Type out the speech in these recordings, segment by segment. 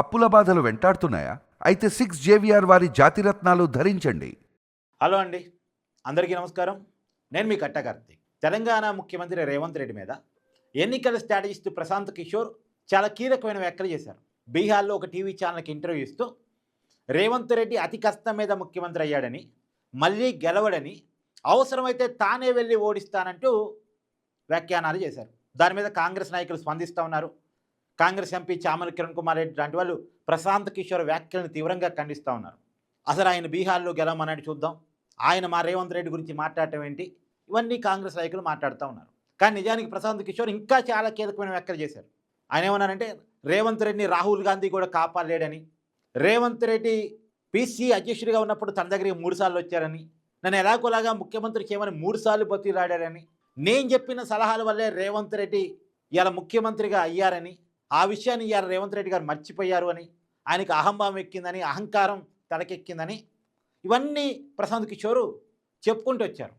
అప్పుల బాధలు వెంటాడుతున్నాయా? అయితే సిక్స్ జేవిఆర్ వారి జాతిరత్నాలు ధరించండి. హలో అండి. అందరికీ నమస్కారం. నేను మీ కట్ట కార్తీక్. తెలంగాణ ముఖ్యమంత్రి రేవంత్ రెడ్డి మీద ఎన్నికల స్ట్రాటజిస్ట్ ప్రశాంత్ కిషోర్ చాలా కీలకమైన వ్యాఖ్యలు చేశారు. బీహార్లో ఒక టీవీ ఛానల్కి ఇంటర్వ్యూ ఇస్తూ రేవంత్ రెడ్డి అతి కష్టం మీద ముఖ్యమంత్రి అయ్యాడని మళ్ళీ గెలవడని అవసరమైతే తానే వెళ్ళి ఓడిస్తానంటూ వ్యాఖ్యానాలు చేశారు. దాని మీద కాంగ్రెస్ నాయకులు స్పందిస్తూ ఉన్నారు. కాంగ్రెస్ ఎంపీ చామల కిరణ్ కుమార్ రెడ్డి లాంటి వాళ్ళు ప్రశాంత్ కిషోర్ వ్యాఖ్యలను తీవ్రంగా ఖండిస్తూ ఉన్నారు. అసలు ఆయన బీహార్లో గెలవమన్నాడు చూద్దాం. ఆయన మా రేవంత్ రెడ్డి గురించి మాట్లాడటం ఏంటి? ఇవన్నీ కాంగ్రెస్ నాయకులు మాట్లాడుతూ ఉన్నారు. కానీ నిజానికి ప్రశాంత్ కిషోర్ ఇంకా చాలా కీలకమైన వ్యాఖ్యలు చేశారు. ఆయన ఏమన్నారంటే రేవంత్ రెడ్డిని రాహుల్ గాంధీ కూడా కాపాడలేడని రేవంత్ రెడ్డి పీసీ అధ్యక్షుడిగా ఉన్నప్పుడు తన దగ్గరికి మూడుసార్లు వచ్చారని నన్ను ఎలాగోలాగా ముఖ్యమంత్రి చేయమని మూడుసార్లు బతిలాడారని నేను చెప్పిన సలహాల వల్లే రేవంత్ రెడ్డి ఇలా ముఖ్యమంత్రిగా అయ్యారని ఆ విషయాన్ని ఇవాళ రేవంత్ రెడ్డి గారు మర్చిపోయారు అని ఆయనకి అహంభావం ఎక్కిందని అహంకారం తలకెక్కిందని ఇవన్నీ ప్రశాంత్ కిషోరు చెప్పుకుంటూ వచ్చారు.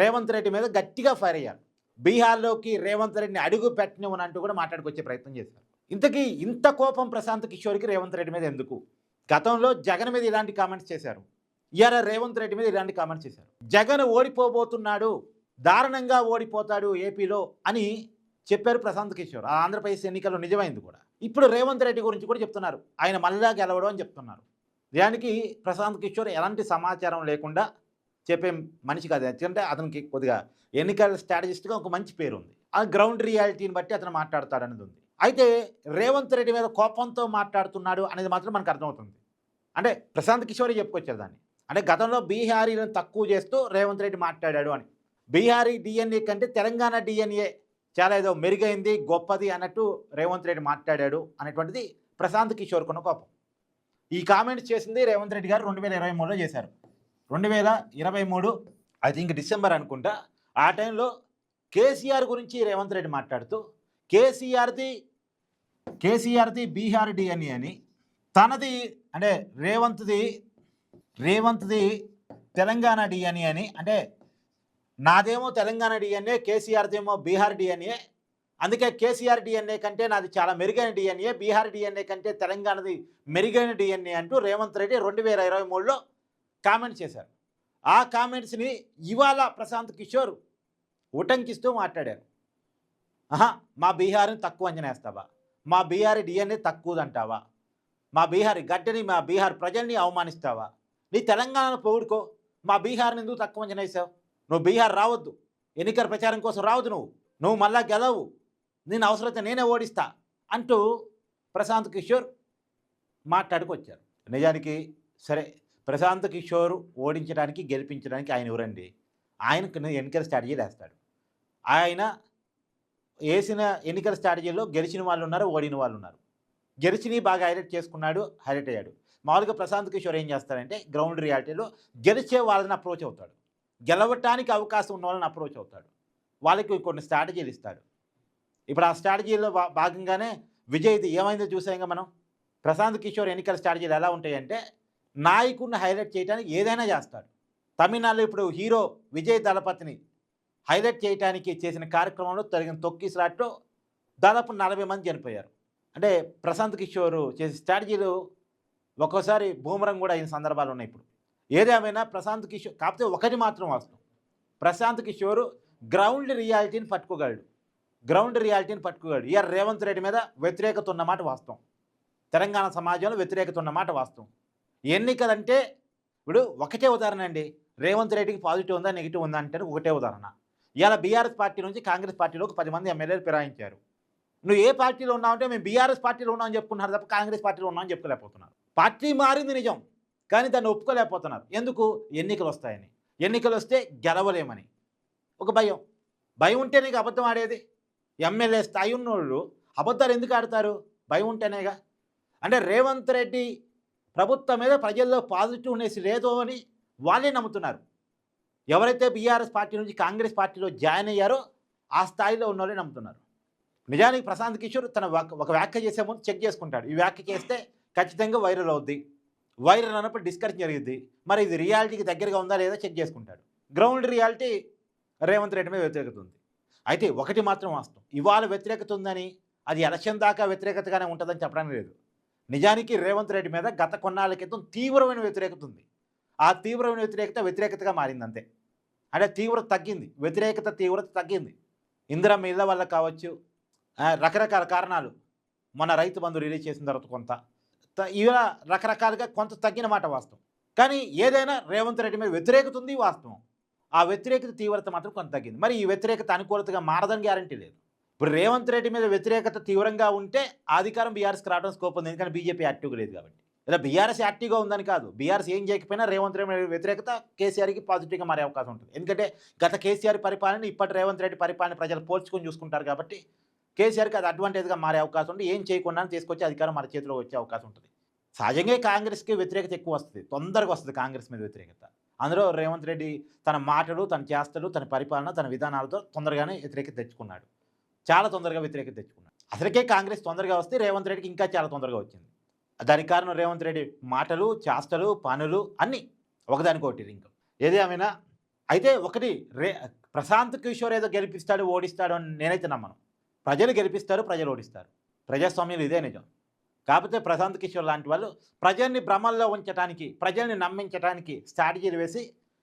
రేవంత్ రెడ్డి మీద గట్టిగా ఫైర్ అయ్యారు. బీహార్లోకి రేవంత్ రెడ్డిని అడుగు పెట్టనివ్వనంటూ కూడా మాట్లాడుకొచ్చే ప్రయత్నం చేశారు. ఇంతకీ ఇంత కోపం ప్రశాంత్ కిషోర్కి రేవంత్ రెడ్డి మీద ఎందుకు? గతంలో జగన్ మీద ఇలాంటి కామెంట్స్ చేశారు. ఇయాల రేవంత్ రెడ్డి మీద ఇలాంటి కామెంట్స్ చేశారు. జగన్ ఓడిపోబోతున్నాడు దారుణంగా ఓడిపోతాడు ఏపీలో అని చెప్పారు ప్రశాంత్ కిషోర్. ఆ ఆంధ్రప్రదేశ్ ఎన్నికల్లో నిజమైంది కూడా. ఇప్పుడు రేవంత్ రెడ్డి గురించి కూడా చెప్తున్నారు. ఆయన మళ్ళా గెలవడం అని చెప్తున్నారు. దానికి ప్రశాంత్ కిషోర్ ఎలాంటి సమాచారం లేకుండా చెప్పే మనిషి కాదు. ఎందుకంటే అతనికి కొద్దిగా ఎన్నికల స్ట్రాటజిస్ట్గా ఒక మంచి పేరు ఉంది. ఆ గ్రౌండ్ రియాలిటీని బట్టి అతను మాట్లాడతాడు అనేది ఉంది. అయితే రేవంత్ రెడ్డి మీద కోపంతో మాట్లాడుతున్నాడు అనేది మాత్రం మనకు అర్థమవుతుంది. అంటే ప్రశాంత్ కిషోరే చెప్పుకొచ్చారు దాన్ని. అంటే గతంలో బీహారీలను తక్కువ చేస్తూ రేవంత్ రెడ్డి మాట్లాడాడు అని. బీహారీ డిఎన్ఏ కంటే తెలంగాణ డిఎన్ఏ చాలా ఏదో మెరుగైంది గొప్పది అన్నట్టు రేవంత్ రెడ్డి మాట్లాడాడు అనేటువంటిది ప్రశాంత్ కిషోర్ కొన్న కోపం. ఈ కామెంట్స్ చేసింది రేవంత్ రెడ్డి గారు రెండు వేల ఇరవై మూడులో చేశారు. రెండు వేల ఇరవై మూడు ఐ థింక్ డిసెంబర్ అనుకుంటా ఆ టైంలో కేసీఆర్ గురించి రేవంత్ రెడ్డి మాట్లాడుతూ కేసీఆర్ది కేసీఆర్ది బీహార్ డిఎన్ఏ అని తనది అంటే రేవంత్ది రేవంత్ది తెలంగాణ డిఎన్ఏ అని అంటే నాదేమో తెలంగాణ డిఎన్ఏ కేసీఆర్దేమో బీహార్ డిఎన్ఏ అందుకే కేసీఆర్ డిఎన్ఏ కంటే నాది చాలా మెరుగైన డిఎన్ఏ బీహార్ డిఎన్ఏ కంటే తెలంగాణది మెరుగైన డిఎన్ఏ అంటూ రేవంత్ రెడ్డి రెండు వేల ఇరవై మూడులో కామెంట్ చేశారు. ఆ కామెంట్స్ని ఇవాళ ప్రశాంత్ కిషోర్ ఉటంకిస్తూ మాట్లాడారు. ఆహా మా బీహార్ని తక్కువ అంచనేస్తావా మా బీహార్ డిఎన్ఏ తక్కువదంటావా? మా బీహార్ గడ్డని మా బీహార్ ప్రజల్ని అవమానిస్తావా? నీ తెలంగాణను పొగుడుకో. మా బీహార్ని ఎందుకు తక్కువ అంచనా వేసావు? నువ్వు బీహార్ రావద్దు. ఎన్నికల ప్రచారం కోసం రావద్దు నువ్వు. నువ్వు మళ్ళా గెలవు. నేను అవసరమైతే నేనే ఓడిస్తా అంటూ ప్రశాంత్ కిషోర్ మాట్లాడుకొచ్చారు. నిజానికి సరే ప్రశాంత్ కిషోర్ ఓడించడానికి గెలిపించడానికి ఆయన ఎవరండి? ఆయనకు ఎన్నికల స్ట్రాటజీ వేస్తాడు. ఆయన వేసిన ఎన్నికల స్ట్రాటజీలో గెలిచిన వాళ్ళు ఉన్నారు ఓడిన వాళ్ళు ఉన్నారు. గెలిచిని బాగా హైలైట్ చేసుకున్నాడు హైలైట్ అయ్యాడు. మామూలుగా ప్రశాంత్ కిషోర్ ఏం చేస్తాడంటే గ్రౌండ్ రియాలిటీలో గెలిచే వాళ్ళని అప్రోచ్ అవుతాడు. గెలవటానికి అవకాశం ఉన్న వాళ్ళని అప్రోచ్ అవుతాడు. వాళ్ళకి కొన్ని స్ట్రాటజీలు ఇస్తాడు. ఇప్పుడు ఆ స్ట్రాటజీలో భా- భాగంగానే విజయ్ది ఏమైందో చూసాక మనం? ప్రశాంత్ కిషోర్ ఎన్నికల స్ట్రాటజీలు ఎలా ఉంటాయంటే నాయకుడిని హైలైట్ చేయడానికి ఏదైనా చేస్తాడు. తమిళనాడులో ఇప్పుడు హీరో విజయ్ దళపతిని హైలైట్ చేయడానికి చేసిన కార్యక్రమంలో తొలగిన తొక్కి స్లాట్లో దాదాపు నలభై మంది చనిపోయారు. అంటే ప్రశాంత్ కిషోర్ చేసే స్ట్రాటజీలు ఒక్కోసారి బూమరం కూడా అయిన సందర్భాలు ఉన్నాయి ఇప్పుడు. ఏదేమైనా ప్రశాంత్ కిషోర్ కాకపోతే ఒకటి మాత్రం వాస్తవం. ప్రశాంత్ కిషోర్ గ్రౌండ్ రియాలిటీని పట్టుకోగలడు. గ్రౌండ్ రియాలిటీని పట్టుకోగలడు. ఈఆర్ రేవంత్ రెడ్డి మీద వ్యతిరేకత ఉన్నమాట వాస్తవం. తెలంగాణ సమాజంలో వ్యతిరేకత ఉన్నమాట వాస్తవం. ఎన్నికలంటే ఇప్పుడు ఒకటే ఉదాహరణ అండి. రేవంత్ రెడ్డికి పాజిటివ్ ఉందా నెగిటివ్ ఉందా అంటే ఒకటే ఉదాహరణ. ఇవాళ బీఆర్ఎస్ పార్టీ నుంచి కాంగ్రెస్ పార్టీలోకి పది మంది ఎమ్మెల్యేలు ఫిరాయించారు. నువ్వు ఏ పార్టీలో ఉన్నావు అంటే మేము బీఆర్ఎస్ పార్టీలో ఉన్నామని చెప్పుకున్నారు తప్ప కాంగ్రెస్ పార్టీలో ఉన్నామని చెప్పుకోలేకపోతున్నారు పార్టీ మారింది నిజం. కానీ దాన్ని ఒప్పుకోలేకపోతున్నారు. ఎందుకు? ఎన్నికలు వస్తాయని ఎన్నికలు వస్తే గెలవలేమని. ఒక భయం. భయం ఉంటే నీకు అబద్ధం ఆడేది. ఎమ్మెల్యే స్థాయి ఉన్నోళ్ళు అబద్ధాలు ఎందుకు ఆడతారు? భయం ఉంటేనేగా. అంటే రేవంత్ రెడ్డి ప్రభుత్వం మీద ప్రజల్లో పాజిటివ్నెస్ లేదు అని వాళ్ళే నమ్ముతున్నారు. ఎవరైతే బీఆర్ఎస్ పార్టీ నుంచి కాంగ్రెస్ పార్టీలో జాయిన్ అయ్యారో ఆ స్థాయిలో ఉన్నోళ్ళే నమ్ముతున్నారు. నిజానికి ప్రశాంత్ కిషోర్ తన ఒక వ్యాఖ్య చేసే ముందు చెక్ చేసుకుంటాడు. ఈ వ్యాఖ్య చేస్తే ఖచ్చితంగా వైరల్ అవుద్ది. వైరల్ అన్నప్పుడు డిస్కషన్ జరిగింది మరి ఇది రియాలిటీకి దగ్గరగా ఉందా లేదా చెక్ చేసుకుంటాడు. గ్రౌండ్ రియాలిటీ రేవంత్ రెడ్డి మీద వ్యతిరేకత ఉంది అయితే ఒకటి మాత్రం వాస్తవం. ఇవాళ వ్యతిరేకత ఉందని అది ఎలక్షన్ దాకా వ్యతిరేకతగానే ఉంటుందని చెప్పడానికి లేదు. నిజానికి రేవంత్ రెడ్డి మీద గత కొన్నాళ్ళ క్రితం తీవ్రమైన వ్యతిరేకత ఉంది ఆ తీవ్రమైన వ్యతిరేకత వ్యతిరేకతగా మారింది అంతే అంటే తీవ్రత తగ్గింది. వ్యతిరేకత తీవ్రత తగ్గింది. ఇందిరమ్మ ఇళ్ళ వల్ల కావచ్చు రకరకాల కారణాలు మన రైతు బంధు రిలీజ్ చేసిన తర్వాత కొంత. ఇలా రకరకాలుగా కొంత తగ్గిన మాట వాస్తవం. కానీ ఏదైనా రేవంత్ రెడ్డి మీద వ్యతిరేకత ఉంది వాస్తవం. ఆ వ్యతిరేకత తీవ్రత మాత్రం కొంత తగ్గింది. మరి ఈ వ్యతిరేకత అనుకూలతగా మారదని గ్యారంటీ లేదు. ఇప్పుడు రేవంత్ రెడ్డి మీద వ్యతిరేకత తీవ్రంగా ఉంటే అధికారం బీఆర్ఎస్కి రావడం స్కోప్ ఉంది. ఎందుకంటే బీజేపీ యాక్టివ్గా లేదు కాబట్టి. ఇలా బీఆర్ఎస్ యాక్టివ్గా ఉందని కాదు. బీఆర్ఎస్ ఏం చేయకపోయినా రేవంత్ రెడ్డి మీద వ్యతిరేకత కేసీఆర్కి పాజిటివ్గా మారే అవకాశం ఉంటుంది. ఎందుకంటే గత కేసీఆర్ పరిపాలన ఇప్పటి రేవంత్ రెడ్డి పరిపాలన ప్రజలు పోల్చుకొని చూసుకుంటారు కాబట్టి కేసీఆర్కి అది అడ్వాంటేజ్గా మారే అవకాశం ఉంది. ఏం చేయకుండా తీసుకొచ్చి అధికారం మన చేతిలో వచ్చే అవకాశం ఉంటుంది. సహజంగా కాంగ్రెస్కి వ్యతిరేకత ఎక్కువ వస్తుంది. తొందరగా వస్తుంది కాంగ్రెస్ మీద వ్యతిరేకత. అందులో రేవంత్ రెడ్డి తన మాటలు తన చేస్తలు తన పరిపాలన తన విధానాలతో తొందరగానే వ్యతిరేకత తెచ్చుకున్నాడు. చాలా తొందరగా వ్యతిరేకత తెచ్చుకున్నాడు. అసలుకే కాంగ్రెస్ తొందరగా వస్తే రేవంత్ రెడ్డికి ఇంకా చాలా తొందరగా వచ్చింది. దానికి కారణం రేవంత్ రెడ్డి మాటలు చేష్టలు పనులు అన్నీ ఒకదానికొకటి రింక్ ఏదేమైనా అయితే ఒకటి రే ప్రశాంత్ కిషోర్ ఏదో గెలిపిస్తాడు ఓడిస్తాడు అని నేనైతే నమ్మను. ప్రజలు గెలిపిస్తారు ప్రజలు ఓడిస్తారు. ప్రజాస్వామ్యంలో ఇదే నిజం. కాకపోతే ప్రశాంత్ కిషోర్ లాంటి వాళ్ళు ప్రజల్ని భ్రమల్లో ఉంచడానికి ప్రజల్ని నమ్మించడానికి స్ట్రాటజీలు వేసి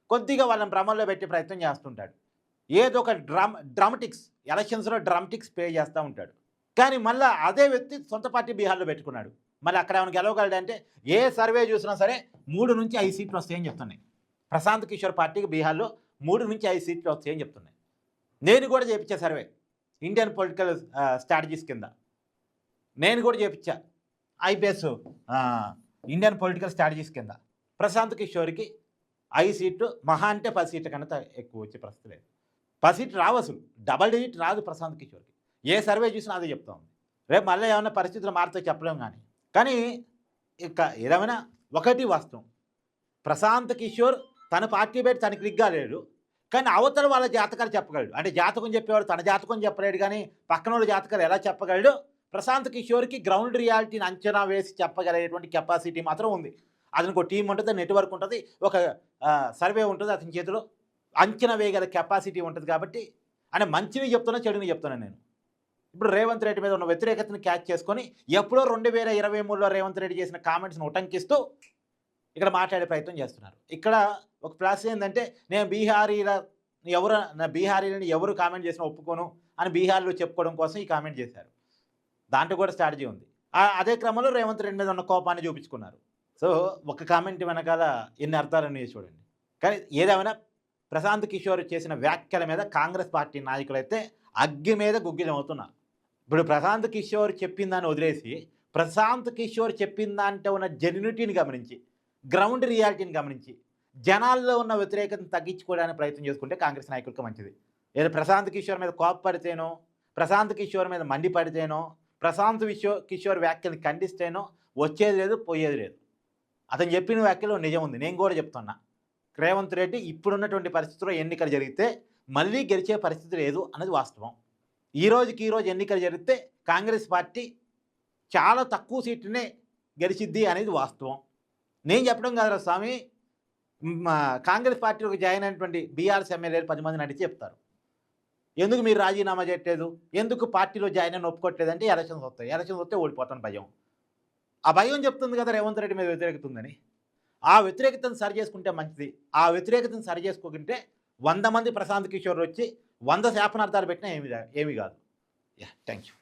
కొద్దిగా వాళ్ళని భ్రమల్లో పెట్టే ప్రయత్నం చేస్తుంటాడు. ఏదో ఒక డ్రమ్ డ్రామటిక్స్ ఎలక్షన్స్లో డ్రామటిక్స్ పే చేస్తూ ఉంటాడు. కానీ మళ్ళీ అదే వ్యక్తి సొంత పార్టీ బీహార్లో పెట్టుకున్నాడు. మళ్ళీ అక్కడ ఏమైనా గెలవగలడంటే ఏ సర్వే చూసినా సరే మూడు నుంచి ఐదు సీట్లు వస్తాయని చెప్తున్నాయి. ప్రశాంత్ కిషోర్ పార్టీకి బీహార్లో మూడు నుంచి ఐదు సీట్లు వస్తాయని చెప్తున్నాయి. నేను కూడా చేపించా సర్వే. ఇండియన్ పొలిటికల్ స్ట్రాటజీస్ కింద. నేను కూడా చేపించా. ఐపీఎస్ ఇండియన్ పొలిటికల్ స్ట్రాటజీస్ కింద. ప్రశాంత్ కిషోర్కి ఐదు సీట్లు మహా అంటే పది సీట్ల కన్నా ఎక్కువ వచ్చే పరిస్థితి లేదు. పది సీట్లు రావు అసలు. డబల్ డిజిట్ రాదు ప్రశాంత్ కిషోర్కి. ఏ సర్వే చూసినా అదే చెప్తా ఉంది. రేపు మళ్ళీ ఏమైనా పరిస్థితులు మారితే చెప్పలేము కానీ. కానీ ఇక ఏదేమైనా ఒకటి వాస్తవం. ప్రశాంత్ కిషోర్ తన పార్టీ పెట్టి తనకి రిగ్గా లేడు. కానీ అవతల వాళ్ళ జాతకాలు చెప్పగలడు. అంటే జాతకం చెప్పేవాడు తన జాతకం చెప్పలేడు కానీ పక్కన వాళ్ళ జాతకాలు ఎలా చెప్పగలడు? ప్రశాంత్ కిషోర్కి గ్రౌండ్ రియాలిటీని అంచనా వేసి చెప్పగలిగేటువంటి కెపాసిటీ మాత్రం ఉంది. అతనికి ఒక టీం ఉంటుంది నెట్వర్క్ ఉంటుంది ఒక సర్వే ఉంటుంది అతని చేతిలో. అంచనా వేయగల కెపాసిటీ ఉంటుంది కాబట్టి అంటే మంచిని చెప్తున్నా చెడుని చెప్తున్నాను నేను. ఇప్పుడు రేవంత్ రెడ్డి మీద ఉన్న వ్యతిరేకతను క్యాచ్ చేసుకొని ఎప్పుడో రెండు వేల ఇరవై మూడులో రేవంత్ రెడ్డి చేసిన కామెంట్స్ను ఉటంకిస్తూ ఇక్కడ మాట్లాడే ప్రయత్నం చేస్తున్నారు. ఇక్కడ ఒక ప్లస్ ఏంటంటే నేను బీహారీల ఎవరు నా బీహారీలని ఎవరు కామెంట్ చేసినా ఒప్పుకోను అని బీహార్లో చెప్పుకోవడం కోసం ఈ కామెంట్ చేశారు. దాంట్లో కూడా స్ట్రాటజీ ఉంది. ఆ- అదే క్రమంలో రేవంత్ రెడ్డి మీద ఉన్న కోపాన్ని చూపించుకున్నారు. సో ఒక కామెంట్ వెనకాల ఎన్ని అర్థాలని చూడండి. కానీ ఏదేమైనా ప్రశాంత్ కిషోర్ చేసిన వ్యాఖ్యల మీద కాంగ్రెస్ పార్టీ నాయకులైతే అగ్గి మీద గుగ్గిలం అవుతున్నారు ఇప్పుడు ప్రశాంత్ కిషోర్ చెప్పిందని వదిలేసి ప్రశాంత్ కిషోర్ చెప్పిన దాంట్లో ఉన్న జెన్యునిటీని గమనించి గ్రౌండ్ రియాలిటీని గమనించి జనాల్లో ఉన్న వ్యతిరేకతను తగ్గించుకోవడానికి ప్రయత్నం చేసుకుంటే కాంగ్రెస్ నాయకులకు మంచిది. ఏదో ప్రశాంత్ కిషోర్ మీద కోపపడితేనో ప్రశాంత్ కిషోర్ మీద మండిపడితేనో ప్రశాంత్ విశ్వ కిషోర్ వ్యాఖ్యలు ఖండిస్తేనో వచ్చేది లేదు పోయేది లేదు. అతను చెప్పిన వ్యాఖ్యలో నిజం ఉంది. నేను కూడా చెప్తున్నా. రేవంత్ రెడ్డి ఇప్పుడున్నటువంటి పరిస్థితుల్లో ఎన్నికలు జరిగితే మళ్ళీ గెలిచే పరిస్థితి లేదు అన్నది వాస్తవం. ఈ రోజుకి ఈరోజు ఎన్నికలు జరిగితే కాంగ్రెస్ పార్టీ చాలా తక్కువ సీట్లనే గెలిచిద్ది అనేది వాస్తవం. నేను చెప్పడం కాదురా స్వామి మా కాంగ్రెస్ పార్టీలోకి జాయిన్ అయినటువంటి బీఆర్ఎస్ ఎమ్మెల్యేలు పది మందిని అడిగి చెప్తారు. ఎందుకు మీరు రాజీనామా చేయట్లేదు? ఎందుకు పార్టీలో జాయిన్ అని ఒప్పుకోవట్లేదు అంటే ఎలక్షన్స్ వస్తాయి. ఎలక్షన్స్ వస్తే ఓడిపోతాను భయం. ఆ భయం చెప్తుంది కదా రేవంత్ రెడ్డి మీద వ్యతిరేకత ఉందని ఆ వ్యతిరేకతను సరి చేసుకుంటే మంచిది. ఆ వ్యతిరేకతను సరి చేసుకోకుంటే వంద మంది ప్రశాంత్ కిషోర్ వచ్చి వంద శాపనార్థాలు పెట్టినా ఏమి ఏమీ కాదు. Yeah thank you